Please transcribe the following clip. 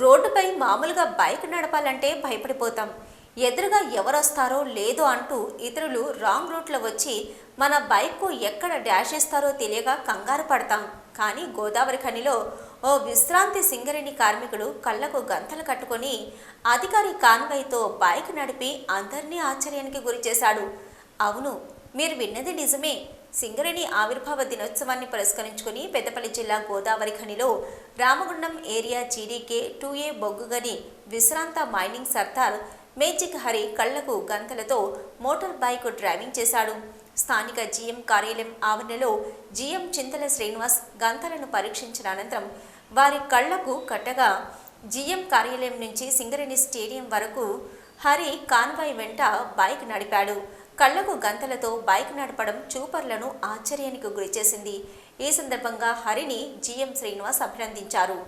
రోడ్డుపై మామూలుగా బైక్ నడపాలంటే భయపడిపోతాం. ఎదురుగా ఎవరొస్తారో లేదో అంటూ ఇతరులు రాంగ్ రూట్లో వచ్చి మన బైక్కు ఎక్కడ డాష్ ఇస్తారో తెలియక కంగారు పడతాం. కానీ గోదావరి ఖనిలో ఓ విశ్రాంతి సింగరేణి కార్మికుడు కళ్ళకు గంతలు కట్టుకొని అధికారి కాన్వైతో బైక్ నడిపి అందరినీ ఆశ్చర్యానికి గురిచేశాడు. అవును మీరు విన్నది నిజమే. సింగరేణి ఆవిర్భావ దినోత్సవాన్ని పురస్కరించుకుని పెద్దపల్లి జిల్లా Godavari ఖనిలో Ramagundam area GDK two A బొగ్గుగని విశ్రాంత మైనింగ్ సర్దార్ మేజిక్ హరి కళ్ళకు గంతలతో మోటార్ బైక్ డ్రైవింగ్ చేశాడు. స్థానిక జీఎం కార్యాలయం ఆవరణలో జీఎం చింతల శ్రీనివాస్ గంతలను పరీక్షించిన అనంతరం వారి కళ్ళకు కట్టగా జీఎం కార్యాలయం నుంచి సింగరేణి స్టేడియం వరకు హరి కాన్వాయ్ వెంట బైక్ నడిపాడు. కళ్ళకు గంతలతో బైక్ నడపడం చూపర్లను ఆశ్చర్యానికి గురిచేసింది. ఈ సందర్భంగా హరిని జీఎం శ్రీనివాస్ అభినందించారు.